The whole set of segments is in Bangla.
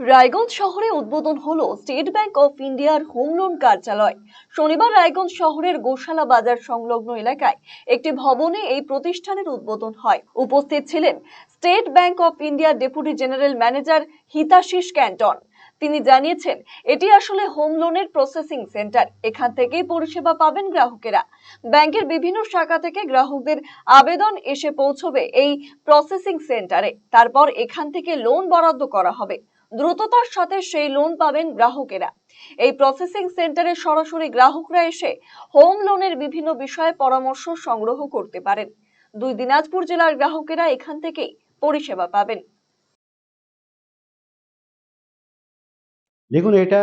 রায়গঞ্জ শহরে উদ্বোধন হলো স্টেট ব্যাংক অফ ইন্ডিয়ার হোম লোন কার্যালয়। শনিবার রায়গঞ্জ শহরের গোশালা বাজার সংলগ্ন এলাকায় একটি ভবনে এই প্রতিষ্ঠানের উদ্বোধন হয়। উপস্থিত ছিলেন স্টেট ব্যাংক অফ ইন্ডিয়ার ডেপুটি জেনারেল ম্যানেজার হিতাশিস ক্যান্টন। তিনি জানিয়েছেন, এটি আসলে হোম লোনের প্রসেসিং সেন্টার এখান থেকেই পরিষেবা পাবেন গ্রাহকেরা। ব্যাংকের বিভিন্ন শাখা থেকে গ্রাহকদের আবেদন এসে পৌঁছবে এই প্রসেসিং সেন্টারে তারপর এখান থেকে লোন বরাদ্দ করা হবে। দ্রুততার সাথে সেই লোন পাবেন গ্রাহকেরা। এই প্রসেসিং সেন্টারে সরাসরি গ্রাহকরা এসে হোম লোনের বিভিন্ন বিষয়ে পরামর্শ সংগ্রহ করতে পারেন। দুই দিনাজপুর জেলার গ্রাহকেরা এখান থেকেই পরিষেবা পাবেন। দেখুন, এটা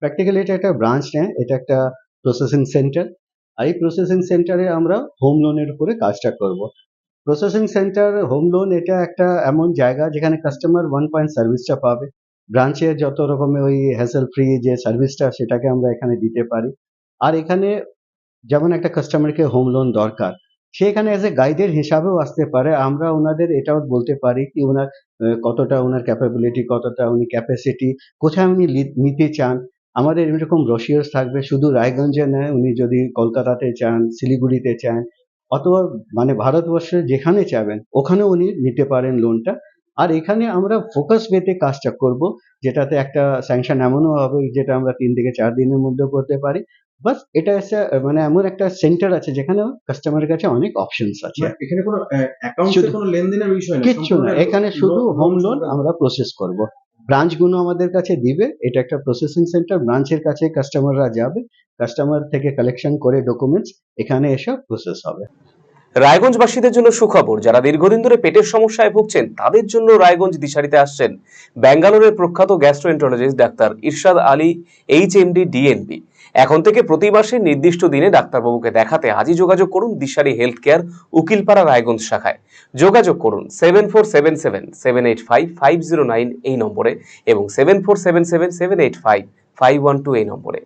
প্র্যাকটিক্যালি এটা একটা ব্রাঞ্চ নেয়, এটা একটা প্রসেসিং সেন্টার আর এই প্রসেসিং সেন্টারে আমরা হোম লোনের উপরে কাজটা করব। প্রসেসিং সেন্টার হোম লোন এটা একটা এমন জায়গা যেখানে কাস্টমার ওয়ান পয়েন্ট সার্ভিসটা পাবে। ব্রাঞ্চে যত রকমের ওই হ্যাসেল ফ্রি যে সার্ভিসটা সেটাকে আমরা এখানে দিতে পারি। আর এখানে যেমন একটা কাস্টমারকে হোম লোন দরকার, সে এখানে এজ এ গাইডের হিসাবেও আসতে পারে। আমরা ওনাদের এটাও বলতে পারি কি ওনার কতটা ওনার ক্যাপাবিলিটি কতটা উনি ক্যাপাসিটি কোথায় উনি নিতে চান। আমাদের এরকম রশিয়াস থাকবে। শুধু রায়গঞ্জে নয়, উনি যদি কলকাতাতে চান, শিলিগুড়িতে চান অথবা মানে ভারতবর্ষে যেখানে চাবেন ওখানে উনি নিতে পারেন লোনটা আর এখানে আমরা ফোকাস ওয়েতে কাজটা করব যেটাতে একটা স্যাংশন এমনও হবে যেটা আমরা তিন থেকে চার দিনের মধ্যে করতে পারি। বাস এটা এসে মানে এমন একটা সেন্টার আছে যেখানে কাস্টমারের কাছে অনেক অপশনস আছে। মানে এখানে কোনো অ্যাকাউন্টে কোনো লেনদেনের বিষয় না কিচ্ছু না এখানে শুধু হোম লোন আমরা প্রসেস করব। ব্রাঞ্চগুলো আমাদের কাছে দিবে এটা একটা প্রসেসিং সেন্টার ব্রাঞ্চের কাছে কাস্টমাররা যাবে। কাস্টমার থেকে কালেকশন করে ডকুমেন্টস এখানে এসে প্রসেস হবে। রায়গঞ্জবাসীদের জন্য সুখবর, যারা দীর্ঘদিন ধরে পেটের সমস্যায় ভুগছেন, তাদের জন্য রায়গঞ্জ দিশারিতে আসছেন ব্যাঙ্গালোরের প্রখ্যাত গ্যাস্ট্রোএন্টারোলজিস্ট ডাক্তার ইরশাদ আলী এইচ এমডি ডিএনবি এখন থেকে প্রতি মাসে নির্দিষ্ট দিনে ডাক্তারবাবুকে দেখাতে আজই যোগাযোগ করুন দিশারি হেলথ কেয়ার উকিলপাড়া রায়গঞ্জ শাখায়। যোগাযোগ করুন seven four seven seven seven eight five five zero nine এই নম্বরে এবং seven four seven seven seven eight five five one two এই নম্বরে।